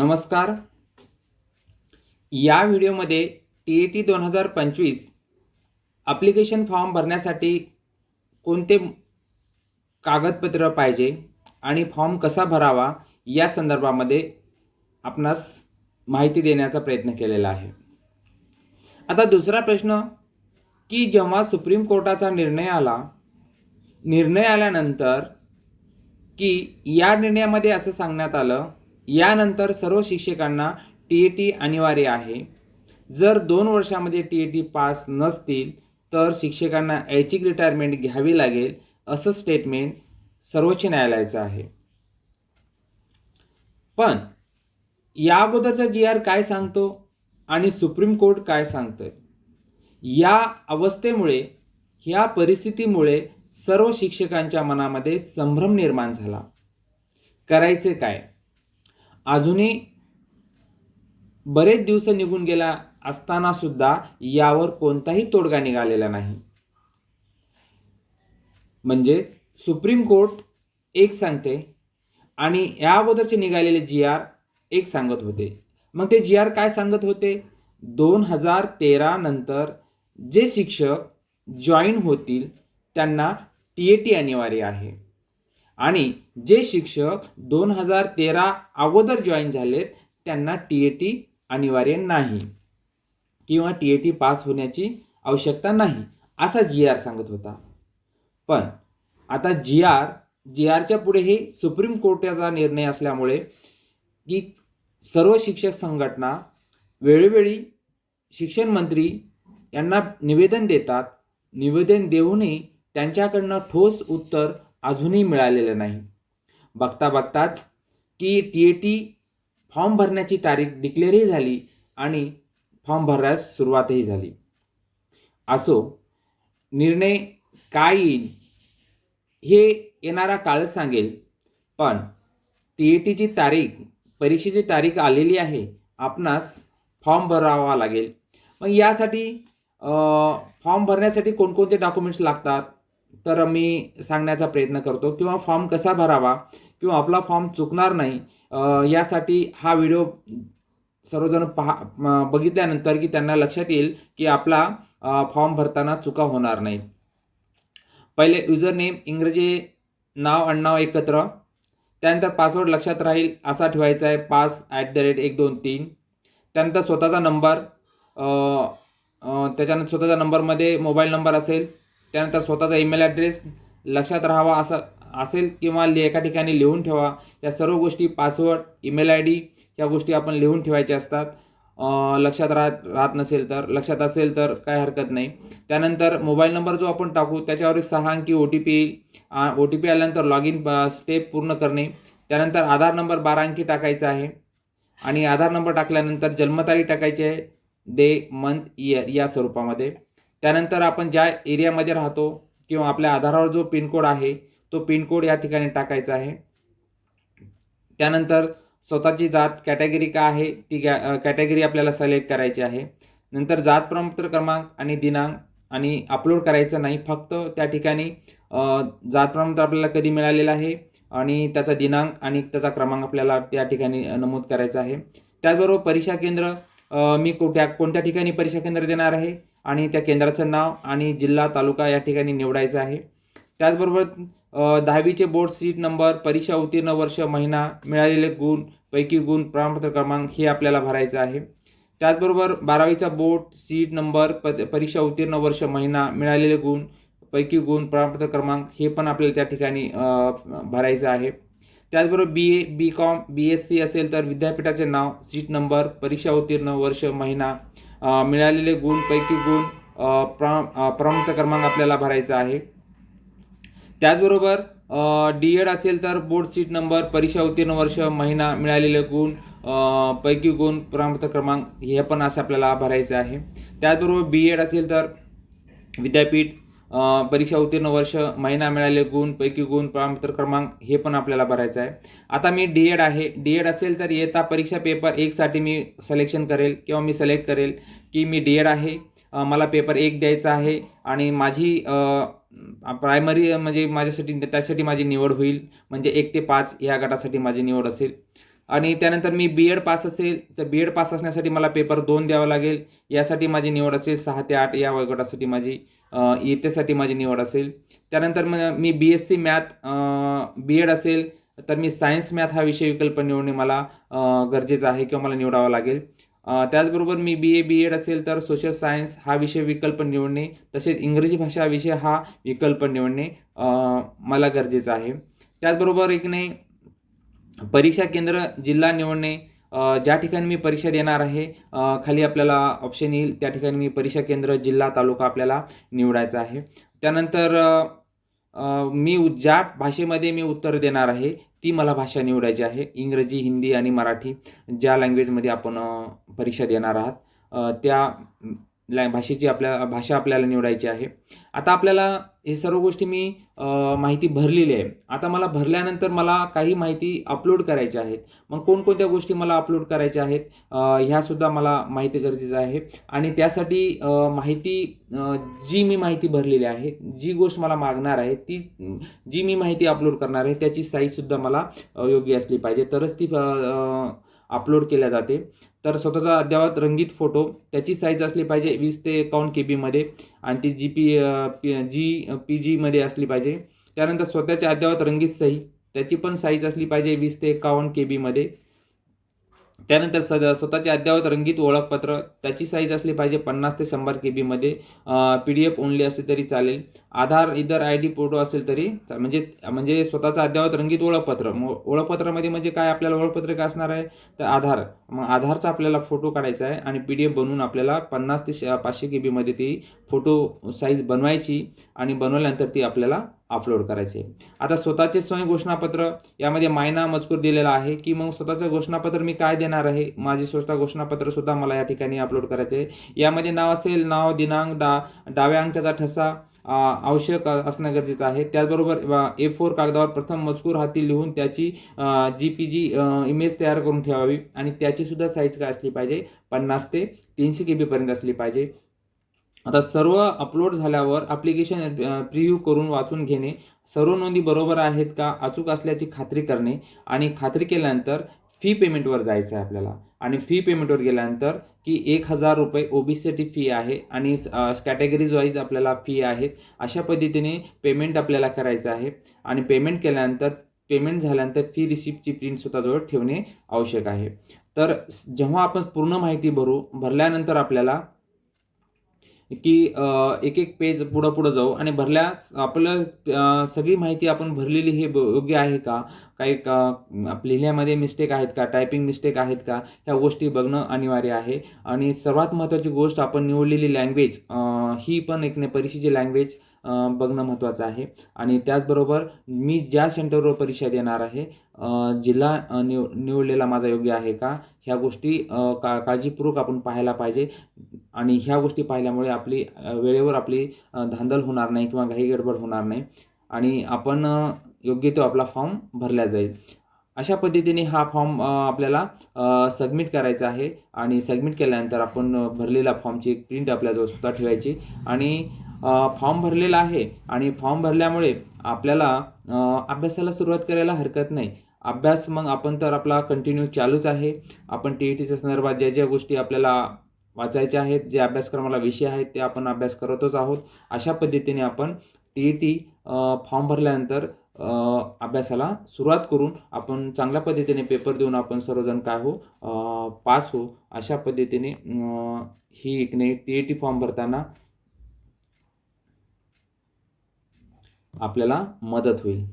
नमस्कार. या व्हिडिओमध्ये टी ए टी दोन हजार पंचवीस ॲप्लिकेशन फॉर्म भरण्यासाठी कोणते कागदपत्र पाहिजे आणि फॉर्म कसा भरावा या संदर्भामध्ये आपणास माहिती देण्याचा प्रयत्न केलेला आहे. आता दुसरा प्रश्न की जेव्हा सुप्रीम कोर्टाचा निर्णय आला निर्णय आल्यानंतर की या निर्णयामध्ये असं सांगण्यात आलं यानंतर सर्व शिक्षकांना टी ए टी अनिवार्य आहे. जर दोन वर्षामध्ये टी ए टी पास नसतील तर शिक्षकांना ऐच्छिक रिटायरमेंट घ्यावी लागेल असं स्टेटमेंट सर्वोच्च न्यायालयाचं आहे. पण या अगोदरचा जी आर काय सांगतो आणि सुप्रीम कोर्ट काय सांगतोय? या अवस्थेमुळे ह्या परिस्थितीमुळे सर्व शिक्षकांच्या मनामध्ये संभ्रम निर्माण झाला. करायचे काय? अजूनही बरेच दिवस निघून गेला असताना सुद्धा यावर कोणताही तोडगा निघालेला नाही. म्हणजेच सुप्रीम कोर्ट एक सांगते आणि या अगोदरचे निघालेले जी आर एक सांगत होते. मग ते जी आर काय सांगत होते? दोन हजार तेरा नंतर जे शिक्षक जॉईन होतील त्यांना टी ए टी अनिवार्य आहे. आणि जे शिक्षक दोन हजार तेरा अगोदर जॉईन झालेत त्यांना टी ए टी अनिवार्य नाही. किंवा टी ए टी पास होण्याची आवश्यकता नाही असा जी आर सांगत होता. पण आता जी आर जी आरच्या पुढे हे सुप्रीम कोर्टाचा निर्णय असल्यामुळे की सर्व शिक्षक संघटना वेळोवेळी शिक्षण मंत्री यांना निवेदन देतात. निवेदन देऊनही त्यांच्याकडनं ठोस उत्तर अजूनही मिळालेलं नाही. बघता बघताच की टी ए टी फॉर्म भरण्याची तारीख डिक्लेअरही झाली आणि फॉर्म भरण्यास सुरुवातही झाली. असो निर्णय काय येईल हे येणारा काळच सांगेल पण टी ए टीची तारीख परीक्षेची तारीख आलेली आहे आपणास फॉर्म भरावा लागेल. मग यासाठी फॉर्म भरण्यासाठी कोणकोणते डॉक्युमेंट्स लागतात? तर मी सांगण्याचा प्रयत्न करतो. किंवा फॉर्म कसा भरावा किंवा आपला फॉर्म चुकणार नाही यासाठी हा व्हिडिओ सर्वजण पहा बघितल्यानंतर की त्यांना लक्षात येईल की आपला फॉर्म भरताना चुका होणार नाही. पहिले युजर नेम इंग्रजी नाव अण्णाव एकत्र. त्यानंतर पासवर्ड लक्षात राहील असा ठेवायचा आहे पास ॲट द रेट एक दोन तीन. त्यानंतर स्वतःचा नंबर त्याच्यानंतर स्वतःच्या नंबरमध्ये मोबाईल नंबर असेल. त्यानंतर स्वतःचा ईमेल ॲड्रेस लक्षात राहावा असा असेल किंवा एका ठिकाणी लिहून ठेवा. या सर्व गोष्टी पासवर्ड ईमेल आय डी या गोष्टी आपण लिहून ठेवायच्या असतात. लक्षात राहत राहत नसेल तर लक्षात असेल तर काय हरकत नाही. त्यानंतर मोबाईल नंबर जो आपण टाकू त्याच्यावर एक सहा अंकी ओ टी पी येईल. ओ टी पी आल्यानंतर लॉग इन स्टेप पूर्ण करणे. त्यानंतर आधार नंबर बारा अंकी टाकायचा आहे. आणि आधार नंबर टाकल्यानंतर जन्मतारीख टाकायची आहे. डे मंथ इयर या स्वरूपामध्ये. त्यानंतर आपण ज्या एरियामध्ये राहतो किंवा आपल्या आधारावर जो पिनकोड आहे तो पिनकोड या ठिकाणी टाकायचा आहे. त्यानंतर स्वतःची जात कॅटेगरी काय आहे ती कॅ कॅटेगरी आपल्याला सिलेक्ट करायची आहे. नंतर जात प्रमाणपत्र क्रमांक आणि दिनांक आणि अपलोड करायचं नाही फक्त त्या ठिकाणी जात प्रमाणपत्र आपल्याला कधी मिळालेलं आहे आणि त्याचा दिनांक आणि त्याचा क्रमांक आपल्याला त्या ठिकाणी नमूद करायचा आहे. त्याचबरोबर परीक्षा केंद्र मी कुठ्या कोणत्या ठिकाणी परीक्षा केंद्र देणार आहे? आणि त्या केंद्राचं नाव आणि जिल्हा तालुका या ठिकाणी निवडायचं आहे. त्याचबरोबर दहावीचे बोर्ड सीट नंबर परीक्षा उत्तीर्ण वर्ष महिना मिळालेले गुण पैकी गुण प्रमाणपत्र क्रमांक हे आपल्याला भरायचं आहे. त्याचबरोबर बारावीचा बोर्ड सीट नंबर प परीक्षा उत्तीर्ण वर्ष महिना मिळालेले गुण पैकी गुण प्रमाणपत्र क्रमांक हे पण आपल्याला त्या ठिकाणी भरायचं आहे. त्याचबरोबर B A B com B S C असेल तर विद्यापीठाचे नाव सीट नंबर परीक्षा उत्तीर्ण वर्ष महिना मिळालेले गुणपैकी गुण प्रा प्रमाणपत्र क्रमांक आपल्याला भरायचा आहे. त्याचबरोबर डी एड असेल तर बोर्ड सीट नंबर परीक्षा उत्तीर्ण वर्ष महिना मिळालेले गुण पैकी गुण प्रमाणपत्र क्रमांक हे पण असं आपल्याला भरायचं आहे. त्याचबरोबर बी एड असेल तर विद्यापीठ परीक्षा उत्तीर्ण वर्ष महिना मिळाले गुण पैकी गुण प्रमाणपत्र क्रमांक हे पण आपल्याला भरायचं आहे. आता मी डी एड आहे. डी एड असेल तर येता परीक्षा पेपर एकसाठी मी सिलेक्शन करेल किंवा मी सिलेक्ट करेल की मी डी एड आहे मला पेपर एक द्यायचा आहे आणि माझी प्रायमरी म्हणजे माझ्यासाठी त्यासाठी माझी निवड होईल. म्हणजे एक ते पाच ह्या गटासाठी माझी निवड असेल. आणि त्यानंतर मी बी एड पास असेल तर बी एड पास असण्यासाठी मला पेपर दोन द्यावा लागेल. यासाठी माझी निवड असेल सहा ते आठ या वयोगटासाठी माझी अ, इयत्तेसाठी माझी निवड असेल. त्यानंतर मग मी B S C math B Ed असेल तर मी सायन्स मॅथ हा विषय विकल्प निवडणे मला गरजेचं आहे किंवा मला निवडावा लागेल. त्याचबरोबर मी बी ए बी एड असेल तर सोशल सायन्स हा विषय विकल्प निवडणे तसेच इंग्रजी भाषा विषय हा विकल्प निवडणे मला गरजेचं आहे. त्याचबरोबर एक नाही परीक्षा केंद्र जिल्हा निवडणे ज्या ठिकाणी मी परीक्षा देणार आहे खाली आपल्याला ऑप्शन येईल त्या ठिकाणी मी परीक्षा केंद्र जिल्हा तालुका आपल्याला निवडायचा आहे. त्यानंतर मी ज्या भाषेमध्ये मी उत्तर देणार आहे ती मला भाषा निवडायची आहे. इंग्रजी हिंदी आणि मराठी ज्या लँग्वेजमध्ये आपण परीक्षा देणार आहात त्या लॅ भाषेची आपल्या भाषा आपल्याला निवडायची आहे. आता आपल्याला हे सर्व गोष्टी मी माहिती भरलेली आहे. आता मला भरल्यानंतर मला काही माहिती अपलोड करायची आहेत मग कोणकोणत्या गोष्टी मला अपलोड करायच्या आहेत ह्यासुद्धा मला माहिती गरजेचं आहे. आणि त्यासाठी माहिती जी मी माहिती भरलेली आहे जी गोष्ट मला मागणार आहे ती जी मी माहिती अपलोड करणार आहे त्याची साईजसुद्धा मला योग्य असली पाहिजे. तरच ती अपलोड केल्या जाते. तर स्वतःचा अद्ययावत रंगीत फोटो त्याची साईज असली पाहिजे वीस ते एकावन्न के बीमध्ये आणि ती G P P G P जीमध्ये असली पाहिजे. त्यानंतर स्वतःच्या अद्ययावत रंगीत सही त्याची पण साईज असली पाहिजे वीस ते एकावन्न के बीमध्ये त्यानंतर स स्वतःचे अद्ययावत रंगीत ओळखपत्र त्याची साईज असली पाहिजे पन्नास ते शंभर के बीमध्ये पी डी एफ ओनली असली तरी चालेल. आधार इतर आय डी फोटो असेल तरी म्हणजे म्हणजे स्वतःचं अद्ययावत रंगीत ओळखपत्र. ओळखपत्रामध्ये म्हणजे काय? आपल्याला ओळखपत्र काय असणार आहे तर आधार. मग आधारचा आपल्याला फोटो काढायचा आहे आणि पी डी एफ बनवून आपल्याला पन्नास ते श- पाचशे के बीमध्ये ती फोटो साईज बनवायची आणि बनवल्यानंतर ती आपल्याला अपलोड करायचे. आता स्वतःचे स्वयं घोषणापत्र यामध्ये मायना मजकूर दिलेला आहे की मग स्वतःचं घोषणापत्र मी काय देणार आहे? माझे स्वतः घोषणापत्र सुद्धा मला या ठिकाणी अपलोड करायचे आहे. यामध्ये नाव असेल नाव दिनांक डा डाव्या अंगठ्याचा ठसा आवश्यक असणं गरजेचं आहे. त्याचबरोबर ए फोर कागदावर प्रथम मजकूर हाती लिहून त्याची जी पी जी इमेज तयार करून ठेवावी. आणि त्याची सुद्धा साईज काय असली पाहिजे? पन्नास ते तीनशे के बीपर्यंत असली पाहिजे. आता सर्व अपलोड झाल्यावर ॲप्लिकेशन प्रिव्ह्यू करून वाचून घेणे सर्व नोंदी बरोबर आहेत का अचूक असल्याची खात्री करणे आणि खात्री केल्यानंतर फी पेमेंटवर जायचं आहे आपल्याला. आणि फी पेमेंटवर गेल्यानंतर की एक हजार रुपये ओ बी सीसाठी फी आहे आणि कॅटेगरीज वाईज आपल्याला फी आहेत अशा पद्धतीने पेमेंट आपल्याला करायचं आहे आणि पेमेंट केल्यानंतर पेमेंट झाल्यानंतर फी रिसिप्टची प्रिंट स्वतःजवळ ठेवणे आवश्यक आहे. तर जेव्हा आपण पूर्ण माहिती भरू भरल्यानंतर आपल्याला की एक एक पेज पुढं पुढं जाऊ आणि भरल्यास आपलं सगळी माहिती आपण भरलेली हे ब- योग्य आहे का? काही का लिहिल्यामध्ये लिहिण्यामध्ये मिस्टेक आहेत का? टायपिंग मिस्टेक आहेत का? ह्या गोष्टी बघणं अनिवार्य आहे. आणि सर्वात महत्त्वाची गोष्ट आपण निवडलेली लँग्वेज ही पण एक परीक्षेची लँग्वेज बघणं महत्त्वाचं आहे. आणि त्याचबरोबर मी ज्या सेंटरवर परीक्षा देणार आहे जिल्हा निव निवडलेला माझा योग्य आहे का? ह्या गोष्टी का काळजीपूर्वक आपण पाहायला पाहिजे. आणि ह्या गोष्टी पाहिल्यामुळे आपली वेळेवर आपली धांदल होणार नाही किंवा घाई गडबड होणार नाही. आणि आपण योग्य तो आपला फॉर्म भरला जाईल. अशा पद्धतीने हा फॉर्म आपल्याला सबमिट करायचा आहे. आणि सबमिट केल्यानंतर आपण भरलेला फॉर्मची एक प्रिंट आपल्याजवळ सुद्धा ठेवायची. आणि फॉर्म भरलेला आहे आणि फॉर्म भरल्यामुळे आपल्याला अभ्यासाला सुरुवात करायला हरकत नाही. अभ्यास मग आपण तर आपला कंटिन्यू चालूच आहे. आपण टी ई टीच्या संदर्भात ज्या ज्या गोष्टी आपल्याला वाचायच्या आहेत जे अभ्यासक्रमाला विषय आहेत ते आपण अभ्यास करतच आहोत. अशा पद्धतीने आपण टी ई टी फॉर्म भरल्यानंतर अभ्यासाला सुरुवात करून आपण चांगल्या पद्धतीने पेपर देऊन आपण सर्वजण काय हो पास हो अशा पद्धतीने ही एक नाही टी ई टी फॉर्म भरताना आपल्याला मदत होईल.